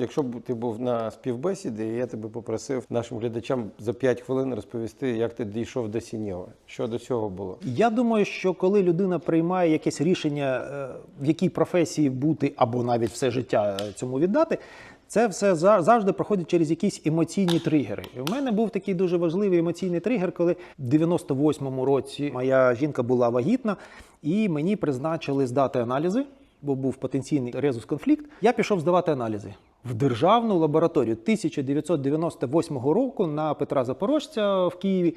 Якщо б ти був на співбесіді, я тебе попросив нашим глядачам за 5 хвилин розповісти, як ти дійшов до Сінєва. Що до цього було? Я думаю, що коли людина приймає якесь рішення, е, в якій професії бути, або навіть все життя е, цьому віддати, це все за- завжди проходить через якісь емоційні тригери. І в мене був такий дуже важливий емоційний тригер, коли в 98-му році моя жінка була вагітна, і мені призначили здати аналізи, бо був потенційний резус-конфлікт. Я пішов здавати аналізи. В державну лабораторію 1998 року на Петра Запорожця в Києві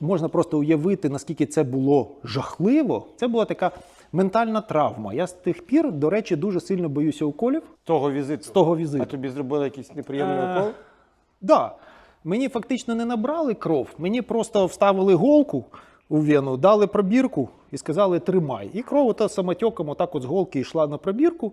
можна просто уявити, наскільки це було жахливо. Це була така ментальна травма. Я з тих пір, до речі, дуже сильно боюся уколів Того візиту. з того А тобі зробили якийсь неприємний Е, укол? Да. Мені фактично не набрали кров, мені просто вставили голку у вену, дали пробірку і сказали тримай. І кров ото самотеком отак от з голки йшла на пробірку.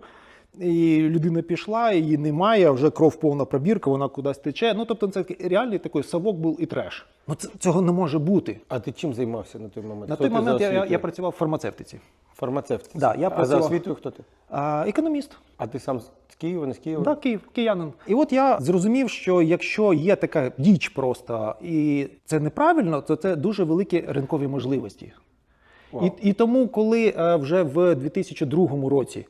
І людина пішла, її немає, вже кров повна пробірка, вона кудись тече. Ну тобто це реальний такий совок був і треш. Ну це, цього не може бути. А ти чим займався на той момент? На Хто той момент я, я, я працював в фармацевтиці. Фармацевт. Да, я а за освітою хто ти? А, економіст. А ти сам з Києва, не з Києва? Да, Київ, киянин. І от я зрозумів, що якщо є така діч просто і це неправильно, то це дуже великі ринкові можливості. І, і тому, коли е, вже в 2002 році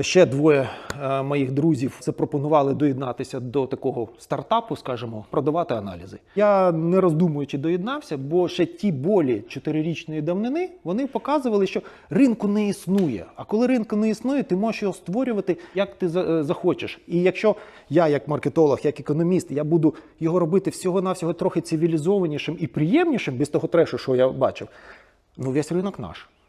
ще двоє е, моїх друзів запропонували доєднатися до такого стартапу, скажімо, продавати аналізи. Я не роздумуючи доєднався, бо ще ті болі чотирирічної давнини вони показували, що ринку не існує. А коли ринку не існує, ти можеш його створювати як ти е, захочеш. І якщо я, як маркетолог, як економіст, я буду його робити всього-навсього трохи цивілізованішим і приємнішим, без того трешу, що я бачив, ну весь ринок наш.